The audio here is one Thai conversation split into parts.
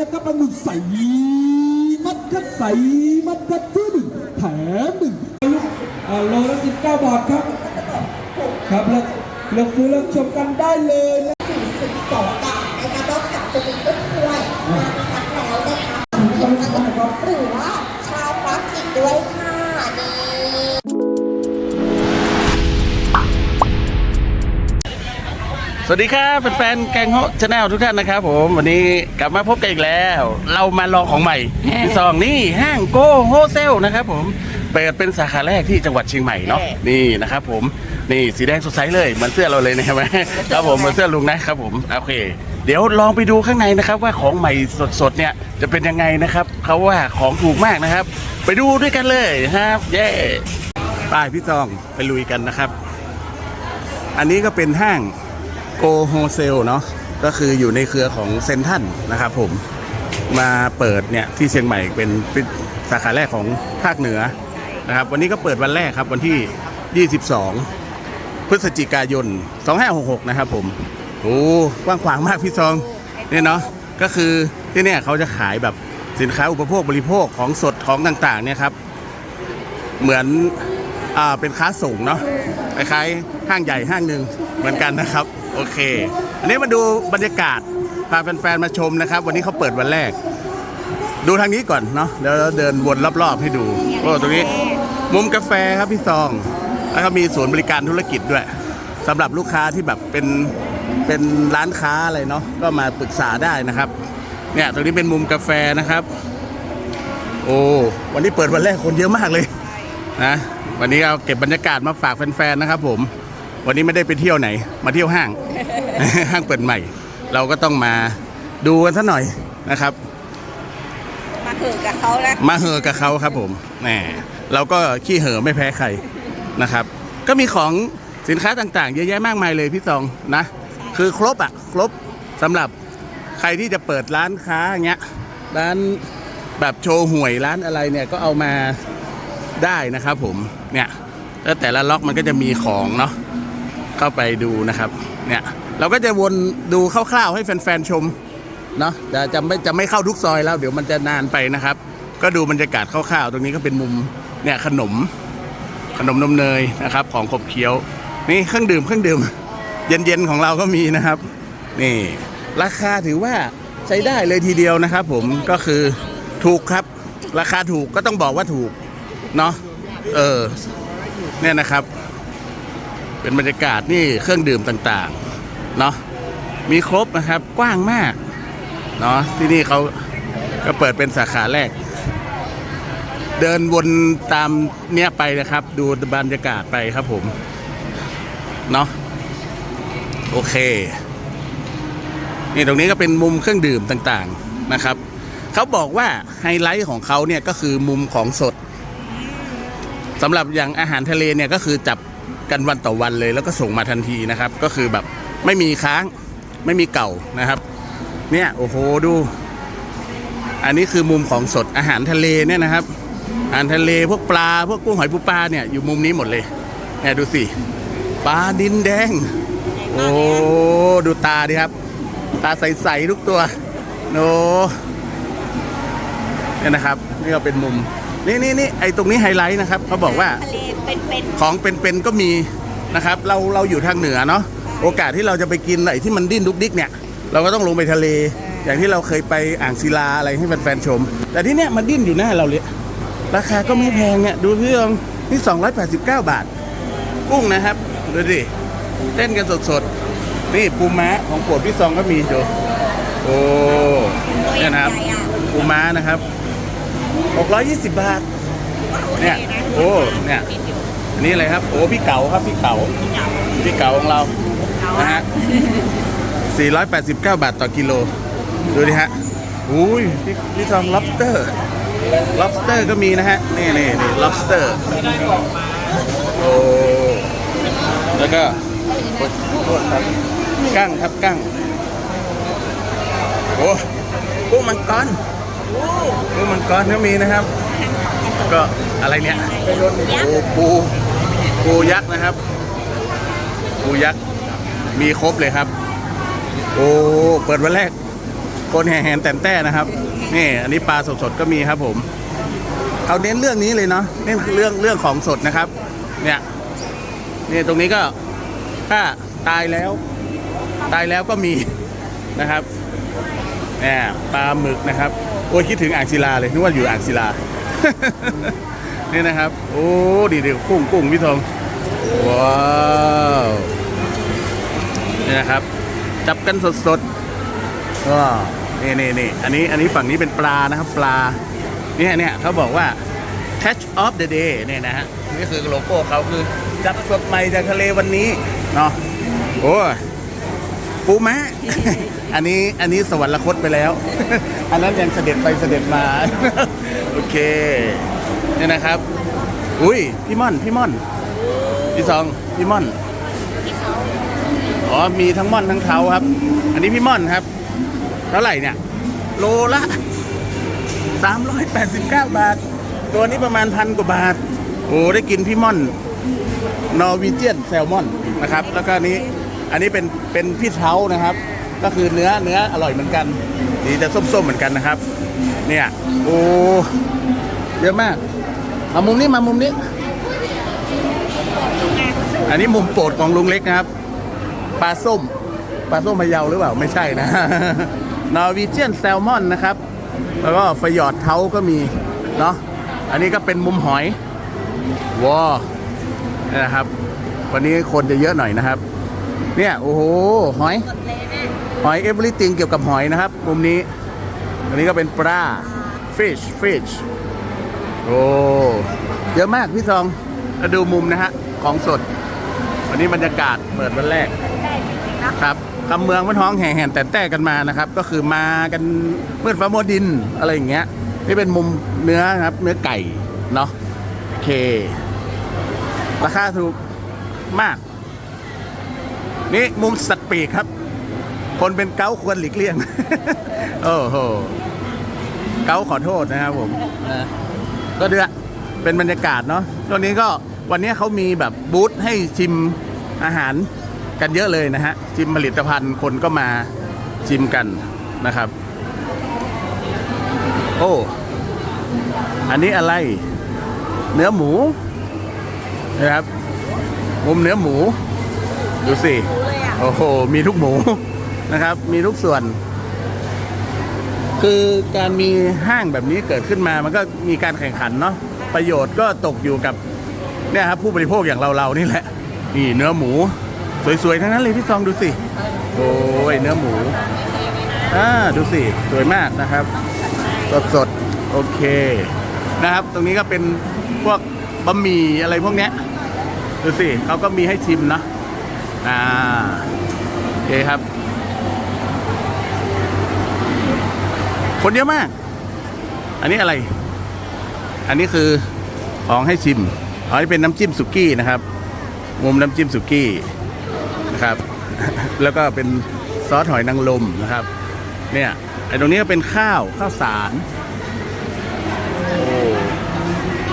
นะครับปลาหมึกใสมัดครับใสมัดครับที่หนึ่งแถมหนึ่งอ่าโลละสิบเก้าบาทครับ ครับเลือกเลือกซื้อเลือกชมกันได้เลยนะสิบสองบาทนะคะนอกจากจะมีต้นกล้วย สวัสดีครับแฟนๆแกงโฮชาแนลทุกท่านนะครับผมวันนี้กลับมาพบกันอีกแล้ว เรามาลองของใหม่ที่สองนี่ห้างโกโฮเซลนะครับผมเปิดเป็นสาขาแรกที่จังหวัดเชียงใหม่เนาะนี่นะครับผมนี่สีแดงสดใสเลยเหมือนเสื้อเราเลยนะใช่ไหมครับผมเหมือนเสื้อลุงนะครับผมโอเค เดี๋ยวลองไปดูข้างในนะครับว่าของใหม่สดๆเนี่ยจะเป็นยังไงนะครับเขาว่าของถูกมากนะครับ ไปดูด้วยกันเลยครับเย้ไปพี่ซองไปลุยกันนะครับ อันนี้ก็เป็นห้าง โกโฮเซลเนาะก็คืออยู่ในเครือของเซนทันนะครับผมมาเปิดเนี่ยที่เชียงใหม่เป็นปสาขาแรกของภาคเหนือนะครับวันนี้ก็เปิดวันแรกครับวันที่ 22 พฤศจิกายน 2566 นะครับผมโอ้กว้างขวางมากพี่ซองเนี่ยเนาะก็คือที่เนี่ยเขาจะขายแบบสินค้าอุปโภคบริโภคของสดของต่างๆเนี่ยครับเหมือนอ่าเป็นค้าส่งเนาะคล้ายๆห้างใหญ่ห้างหนึ่งเหมือนกันนะครับ โอเค อันนี้มาดูบรรยากาศพาแฟนๆมาชมนะครับ วันนี้เขาเปิดวันแรก ดูทางนี้ก่อนเนาะแล้วเราเดินวนรอบๆให้ดูโอ้ตรงนี้ มุมกาแฟครับพี่ซอง แล้วก็มีศูนย์บริการธุรกิจด้วยสำหรับลูกค้าที่แบบเป็นเป็นร้านค้าอะไรเนาะก็มาปรึกษาได้นะครับ เนี่ยตรงนี้เป็นมุมกาแฟนะครับ โอ้วันนี้เปิดวันแรกคนเยอะมากเลยนะวันนี้เอาเก็บบรรยากาศมาฝากแฟนๆนะครับผม วันนี้ไม่ได้ไปเที่ยวไหน มาเที่ยวห้าง ห้างเปิดใหม่ เราก็ต้องมาดูกันสักหน่อยนะครับ มาถือกับเขาแล้วมาเหอะกับเขาครับผมแหมเราก็ขี้เหอะไม่แพ้ใครนะครับ ก็มีของสินค้าต่างๆ เยอะแยะมากมายเลยพี่ซองนะ คือครบอะ ครบสำหรับใครที่จะเปิดร้านค้าอย่างเงี้ยร้านแบบโชว์หวยร้านอะไรเนี่ยก็เอามาได้นะครับผมเนี่ยแล้วแต่ละล็อกมันก็จะมีของเนาะ เข้าไปดูนะครับ เนี่ย เราก็จะวนดูคร่าวๆให้แฟนๆชมเนาะจะจะไม่จะไม่เข้าทุกซอยแล้ว เดี๋ยวมันจะนานไปนะครับ ก็ดูบรรยากาศคร่าวๆ ตรงนี้ก็เป็นมุมเนี่ยขนมขนมนมเนยนะครับ ของขบเคี้ยว นี่เครื่องดื่มเครื่องดื่ม เย็นๆของเราก็มีนะครับ นี่ ราคาถือว่าใช้ได้เลยทีเดียวนะครับ ผมก็คือถูกครับ ราคาถูกก็ต้องบอกว่าถูกเนาะเออเนี่ยนะครับ เป็นบรรยากาศนี่เครื่องดื่มต่างๆเนาะมีครบนะครับกว้างมากเนาะที่นี่เขาก็เปิดเป็นสาขาแรก เดินวนตามเนี้ยไปนะครับ ดูบรรยากาศไปครับผมเนาะโอเค นี่ตรงนี้ก็เป็นมุมเครื่องดื่มต่างๆนะครับเขาบอกว่าไฮไลท์ของเขาเนี่ยก็คือมุมของสดสำหรับอย่างอาหารทะเลเนี่ยก็คือจับ กันวันต่อวันเลยแล้วก็ส่งมาทันทีนะครับ ก็คือแบบไม่มีค้างไม่มีเก่านะครับ เนี่ยโอ้โหดู อันนี้คือมุมของสดอาหารทะเลเนี่ยนะครับ อาหารทะเลพวกปลาพวกกุ้งหอยปูปลาเนี่ยอยู่มุมนี้หมดเลยเนี่ยดูสิปลาดินแดง โอ้ดูตาดิครับ ตาใสๆทุกตัวโนเนี่ยนะครับ นี่ก็เป็นมุม นี่นี่นี่ไอตรงนี้ไฮไลท์นะครับเขาบอกว่าทะเล เป็นของเป็นๆก็มีนะครับ เราเราอยู่ทางเหนือเนาะโอกาสที่เราจะไปกินไหนที่มันดิ้นดุกดิกเนี่ย เราก็ต้องลงไปทะเล อย่างที่เราเคยไปอ่างศิลาอะไรให้แฟนๆชม แต่ที่เนี้ยมันดิ้นอยู่หน้าเราเลยราคาก็ไม่แพงเนี่ยดูพี่ลองนี่289 บาท กุ้งนะครับดูดิเต้นกันสดๆ นี่ปูม้าของโปรดพี่ซองก็มีโจโอ้เนี่ยนะครับปูม้านะครับ 620 บาท เนี่ย โอ้ เนี่ย อันนี้อะไรครับ โอ้พี่เก๋าครับพี่เก๋าพี่เก๋าของเรานะฮะ489 บาทต่อกิโล ดูดิฮะอุ้ยพี่พี่ซอง lobster lobster ก็มีนะฮะ นี่นี่นี่ lobster โอ้แล้วก็โอ้โทษครับกั้งครับกั้งโอ้กุ้งมังกรกุ้งมังกรก็มีนะครับ ก็อะไรเนี่ยโอ้ปู ปูยักษ์นะครับ ปูยักษ์มีครบเลยครับ โอ้เปิดวันแรก คนแห่แหนแต่นแต้นะครับ นี่อันนี้ปลาสดๆก็มีครับผมเขาเน้นเรื่องนี้เลยเนาะเน้นเรื่องเรื่องของสดนะครับ เนี่ยนี่ตรงนี้ก็ถ้าตายแล้ว ตายแล้วก็มีนะครับเนี่ยปลาหมึกนะครับ โอ้ยคิดถึงอ่างศิลาเลยนึกว่าอยู่อ่างศิลานี่นะครับ โอ้ดีดีกุ้งกุ้งพี่ทอง ว้าวนี่นะครับ จับกันสดๆก็นี่นี่นี่อันนี้อันนี้ฝั่งนี้เป็นปลานะครับปลาเนี่ยเนี่ยเขาบอกว่า catch of the day เนี่ยนะฮะนี่คือโลโก้เขาคือจับสดใหม่จากทะเลวันนี้เนาะโอ้ยปูม้าอันนี้อันนี้สวรรคตไปแล้ว อันนั้นยังเสด็จไปเสด็จมา โอเคเนี่ยนะครับ อุ้ยพี่ม่อนพี่ม่อน พี่สองพี่ม่อนอ๋อมีทั้งม่อนทั้งเทาครับ อันนี้พี่ม่อนครับเท่าไหร่เนี่ย โลละ 389 บาท ตัวนี้ประมาณพันกว่าบาท โอ้ได้กินพี่ม่อนนอร์วีเจียนแซลมอนนะครับ แล้วก็อันนี้อันนี้เป็นเป็นพี่เท้านะครับ ก็คือเนื้อเนื้ออร่อยเหมือนกันสีจะส้มๆเหมือนกันนะครับ เนี่ย โอ้เยอะมากมามุมนี้มามุมนี้ อันนี้มุมโปรดของลุงเล็กนะครับ ปลาส้ม ปลาส้มพะเยาหรือเปล่า ไม่ใช่นะ นอร์วีเจียนแซลมอนนะครับ แล้วก็ฟยอดเท้าก็มี เนาะ อันนี้ก็เป็นมุมหอย ว้าวนี่นะครับ วันนี้คนจะเยอะหน่อยนะครับ เนี่ย โอ้โห หอย หอยเอเวอร์ติงเกี่ยวกับหอยนะครับ มุมนี้ อันนี้ก็เป็นปลา fish fish โอ้ เยอะมากพี่ซองมาดูมุมนะฮะ ของสด วันนี้บรรยากาศเปิดวันแรกครับคำเมืองมันท้องแห่แห่นแต่แต่กันมานะครับ ก็คือมากันมืดฟ้ามัวดินอะไรอย่างเงี้ยนี่เป็นมุมเนื้อนะครับ เนื้อไก่เนาะโอเค ราคาถูกมาก นี่มุมสัตว์ปีกครับ คนเป็นเก้าควรหลีกเลี่ยง โอ้โหเก้าขอโทษนะครับผมนะก็เดือเป็นบรรยากาศเนาะตรงนี้ก็ วันนี้เขามีแบบบูธให้ชิมอาหารกันเยอะเลยนะฮะ ชิมผลิตภัณฑ์คนก็มาชิมกันนะครับ โอ้ อันนี้อะไร เนื้อหมูนะครับ มุมเนื้อหมู ดูสิ โอ้โห มีทุกหมูนะครับ มีทุกส่วน คือการมีห้างแบบนี้เกิดขึ้นมามันก็มีการแข่งขันเนาะประโยชน์ก็ตกอยู่กับ เนี่ยครับผู้บริโภคอย่างเราๆนี่แหละ นี่เนื้อหมู สวยๆทั้งนั้นเลยพี่ซองดูสิ โอ้ยเนื้อหมูอ่าดูสิ สวยมากนะครับ สดๆ โอเคนะครับ ตรงนี้ก็เป็นพวกบะหมี่อะไรพวกเนี้ยดูสิเขาก็มีให้ชิมนะอ่าโอเคครับ คนเยอะมาก อันนี้อะไร อันนี้คือของให้ชิม อ๋อนี่เป็นน้ำจิ้มสุกี้นะครับ มุมน้ำจิ้มสุกี้นะครับ แล้วก็เป็นซอสหอยนางรมนะครับ เนี่ยไอ้ตรงนี้ก็เป็นข้าวข้าวสารโอ้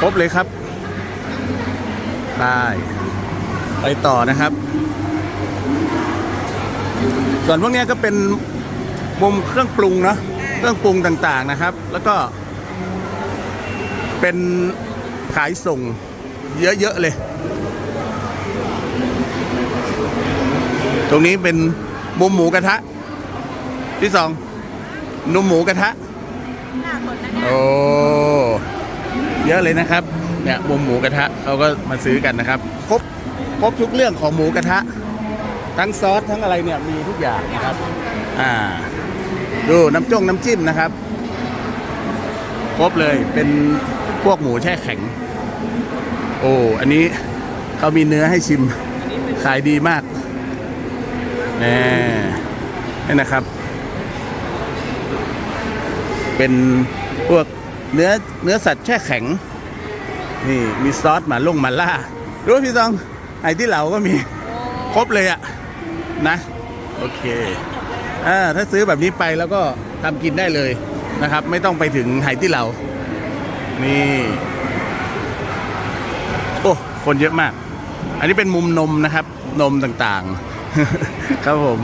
ครบเลยครับได้ไปต่อนะครับ ส่วนพวกนี้ก็เป็นมุมเครื่องปรุงเนาะเครื่องปรุงต่างๆนะครับ แล้วก็เป็นขายส่ง เยอะ ๆ เลย ตรงนี้เป็นมุมหมูกระทะ ที่สองนุ่มหมูกระทะโอ้เยอะเลยนะครับ เนี่ยมุมหมูกระทะเขาก็มาซื้อกันนะครับ ครบครบทุกเรื่องของหมูกระทะ ทั้งซอสทั้งอะไรเนี่ยมีทุกอย่างนะครับ อ่า ดูน้ำจ้งน้ำจิ้มนะครับ ครบเลยเป็นพวกหมูแช่แข็งโอ้อันนี้เขามีเนื้อให้ชิมขายดีมากแน่นี่นะครับ เป็นพวกเนื้อเนื้อสัตว์แช่แข็ง นี่มีซอสหมาลงมาล่ารู้พี่ซองไอ้ที่เหลาก็มีครบเลยอะนะ โอเคอ่าถ้าซื้อแบบนี้ไปแล้วก็ทำกินได้เลยนะครับ ไม่ต้องไปถึงไหที่เหลานี่ คนเยอะมาก อันนี้เป็นมุมนมนะครับ นมต่างๆ ครับผม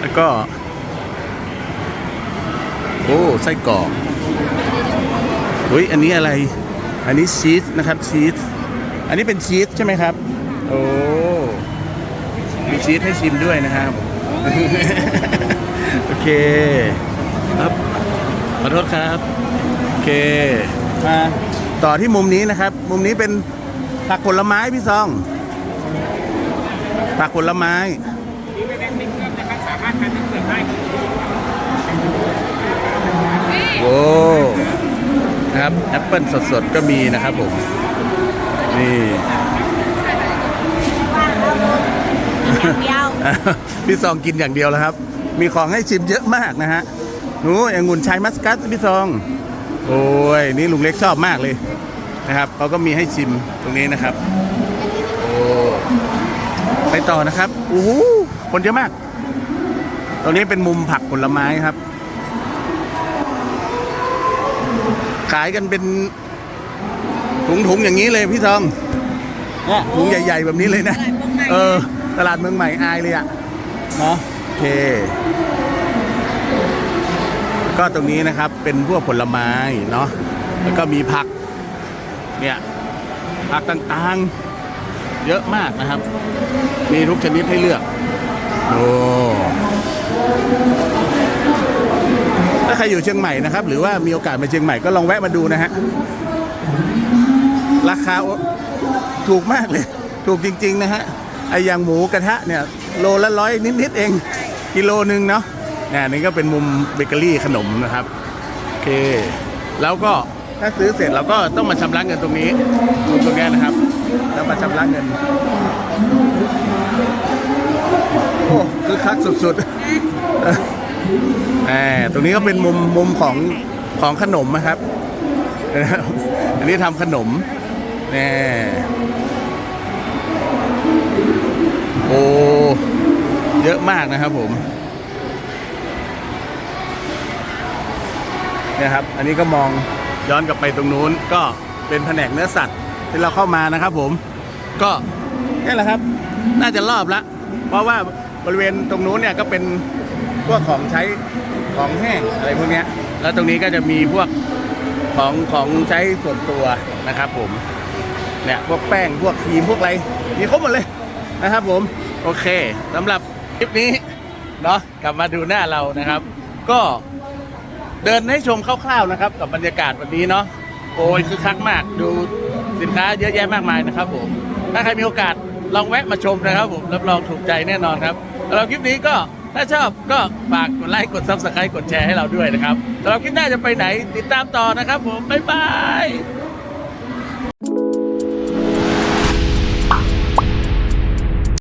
แล้วก็ โอ้ไส้กรอกอุ้ยอันนี้อะไร อันนี้ชีสนะครับชีส อันนี้เป็นชีสใช่ไหมครับ โอ้มีชีสให้ชิมด้วยนะครับ โอเค ครับ ขอโทษครับ โอเค มาต่อที่มุมนี้นะครับ มุมนี้เป็น ผักผลไม้พี่ซอง ผักผลไม้โอ้นะครับแอปเปิลสดๆก็มีนะครับผม นี่พี่ซองกินอย่างเดียวแล้วครับ มีของให้ชิมเยอะมากนะฮะหนูอย่างงุ่นชายมัสกัสพี่ซอง โอ้ย นี่ลุงเล็กชอบมากเลย นะครับเขาก็มีให้ชิมตรงนี้นะครับโอ้ไปต่อนะครับโอ้โหคนเยอะมาก ตรงนี้เป็นมุมผักผลไม้ครับ ขายกันเป็นถุงๆอย่างนี้เลยพี่ซองเนี่ยถุงใหญ่ ๆ แบบนี้เลยนะ เออ ตลาดเมืองใหม่อายเลยอะเนาะโอเค ก็ตรงนี้นะครับเป็นพวกผลไม้เนาะแล้วก็มีผัก เนี่ยผักต่างๆ เยอะมากนะครับ มีทุกชนิดให้เลือก โอ้ถ้าใครอยู่เชียงใหม่นะครับ หรือว่ามีโอกาสมาเชียงใหม่ก็ลองแวะมาดูนะฮะ ราคาถูกมากเลย ถูกจริง ๆ นะฮะไออย่างหมูกระทะเนี่ย โลละร้อยนิด ๆ เอง กิโลหนึ่งเนาะนี่นี่ก็เป็นมุมเบเกอรี่ขนมนะครับ โอเค แล้วก็ ถ้าซื้อเสร็จเราก็ต้องมาชำระเงินตรงนี้ตรงตรงนี้นะครับ แล้วมาชำระเงินโอ้คือคักสุดๆแหมตรงนี้ก็เป็นมุมมุมของของขนมนะครับ อันนี้ทำขนมแน่โอ้เยอะมากนะครับผมเนี่ยครับ อันนี้ก็มอง ย้อนกลับไปตรงนู้นก็เป็นแผนกเนื้อสัตว์ที่เราเข้ามานะครับผมก็นี่แหละครับ น่าจะรอบละ เพราะว่าบริเวณตรงนู้นเนี่ยก็เป็นพวกของใช้ของแห้งอะไรพวกนี้แล้วตรงนี้ก็จะมีพวกของของใช้ส่วนตัวนะครับผมเนี่ยพวกแป้งพวกครีมพวกอะไรมีครบหมดเลยนะครับผมโอเคสำหรับคลิปนี้เนาะกลับมาดูหน้าเรานะครับ ก็ เดินให้ชมคร่าวๆนะครับ กับบรรยากาศวันนี้เนาะโอ้ยคือคักมากดูสินค้าเยอะแยะมากมายนะครับผมถ้าใครมีโอกาสลองแวะมาชมนะครับผมรับรองถูกใจแน่นอนครับสำหรับคลิปนี้ก็ถ้าชอบก็ฝากกดไลค์กดซับสไครต์กดแชร์ให้เราด้วยนะครับสำหรับคลิปหน้าจะไปไหนติดตามต่อนะครับผมบ๊ายบาย